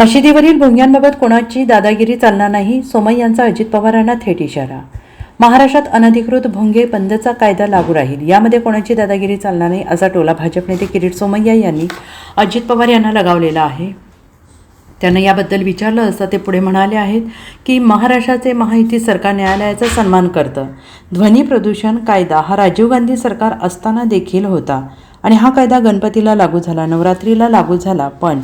मशिदीवरील भोंग्यांबाबत कोणाची दादागिरी चालणार नाही सोमय यांचा अजित पवारांना थेट इशारा. महाराष्ट्रात अनधिकृत भोंगे बंदचा कायदा लागू राहील यामध्ये कोणाची दादागिरी चालणार नाही असा टोला भाजप नेते किरीट सोमय्या यांनी अजित पवार यांना लगावलेला आहे. त्यांना याबद्दल विचारलं असता ते पुढे म्हणाले आहेत की महाराष्ट्राचे महायुती सरकार न्यायालयाचा सन्मान करतं. ध्वनी प्रदूषण कायदा हा राजीव गांधी सरकार असताना देखील होता आणि हा कायदा गणपतीला लागू झाला नवरात्रीला लागू झाला पण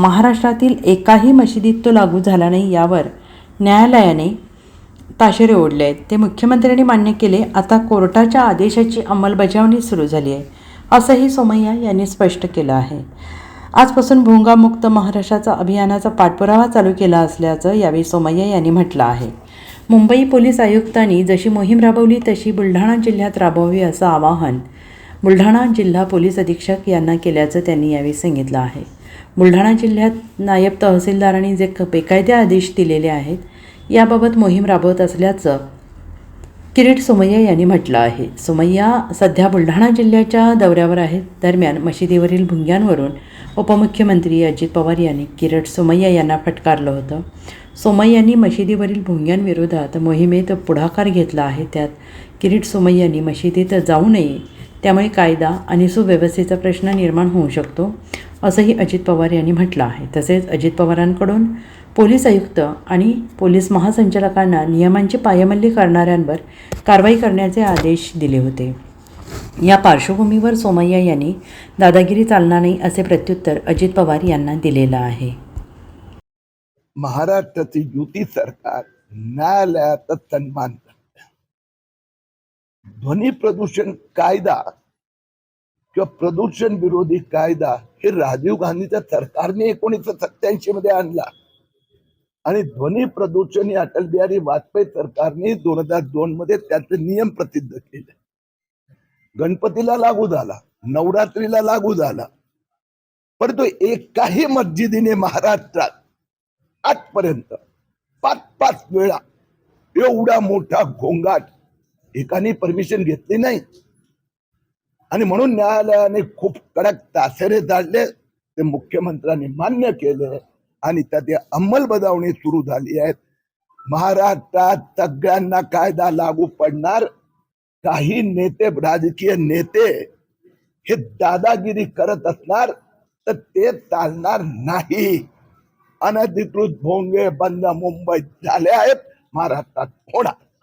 महाराष्ट्रातील एकाही मशिदीत तो लागू झाला नाही यावर न्यायालयाने ताशेरे ओढले आहेत. ते मुख्यमंत्र्यांनी मान्य केले आता कोर्टाच्या आदेशाची अंमलबजावणी सुरू झाली आहे असंही सोमय्या यांनी स्पष्ट केलं आहे. आजपासून भोंगामुक्त महाराष्ट्राचा अभियानाचा पाठपुरावा चालू केला असल्याचं यावेळी सोमय्या यांनी म्हटलं आहे. मुंबई पोलीस आयुक्तांनी जशी मोहीम राबवली तशी बुलढाणा जिल्ह्यात राबवावी असं आवाहन बुलढाणा जिल्हा पोलीस अधीक्षक यांना केल्याचं त्यांनी यावेळी सांगितलं आहे. बुलढाणा जिल्ह्यात नायब तहसीलदारांनी जे बेकायदे आदेश दिलेले आहेत याबाबत मोहीम राबवत असल्याचं किरीट सोमय्या यांनी म्हटलं आहे. सोमय्या सध्या बुलढाणा जिल्ह्याच्या दौऱ्यावर आहेत. दरम्यान मशिदीवरील भुंग्यांवरून उपमुख्यमंत्री अजित पवार यांनी किरीट सोमय्या यांना फटकारलं होतं. सोमय्यांनी मशिदीवरील भुंग्यांविरोधात मोहिमेत पुढाकार घेतला आहे. त्यात किरीट सोमय्यांनी मशिदीत जाऊ नये त्यामुळे कायदा आणि सुव्यवस्थेचा प्रश्न निर्माण होऊ शकतो असंही अजित पवार यांनी म्हटलं आहे. तसेच अजित पवारांकडून पोलीस आयुक्त आणि पोलीस महासंचालकांना नियमांची पायमल्ली करणाऱ्यांवर कारवाई करण्याचे आदेश दिले होते. या पार्श्वभूमीवर सोमय्या यांनी दादागिरी चालणार नाही असे प्रत्युत्तर अजित पवार यांना दिलेलं आहे. महाराष्ट्राचे युती सरकार न्यायालयाचा सन्मान ध्वनी प्रदूषण कायदा किंवा प्रदूषण विरोधी कायदा हे राजीव गांधीच्या सरकारने एकोणीसशे सत्याऐंशी मध्ये आणला. आणि ध्वनी प्रदूषण हे अटल बिहारी वाजपेयी सरकारने दोन हजार दोन मध्ये त्याचे नियम प्रसिद्ध केले. गणपतीला लागू झाला नवरात्रीला लागू झाला. परंतु एकाही मस्जिदीने महाराष्ट्रात आजपर्यंत पाच पाच वेळा एवढा मोठा घोंगाट एकाने परमिशन घेतली नाही. आणि म्हणून न्यायालयाने खूप कडक तासेरे धाडले ते मुख्यमंत्र्यांनी मान्य केले आणि त्याची अंमलबजावणी सुरू झाली आहे महाराष्ट्रात सगळ्यांना कायदा लागू पडणार. काही नेते राजकीय नेते हे दादागिरी करत असणार तर ते चालणार नाही. अनधिकृत भोंगे बंद मुंबईत झाले आहेत. महाराष्ट्रात होणार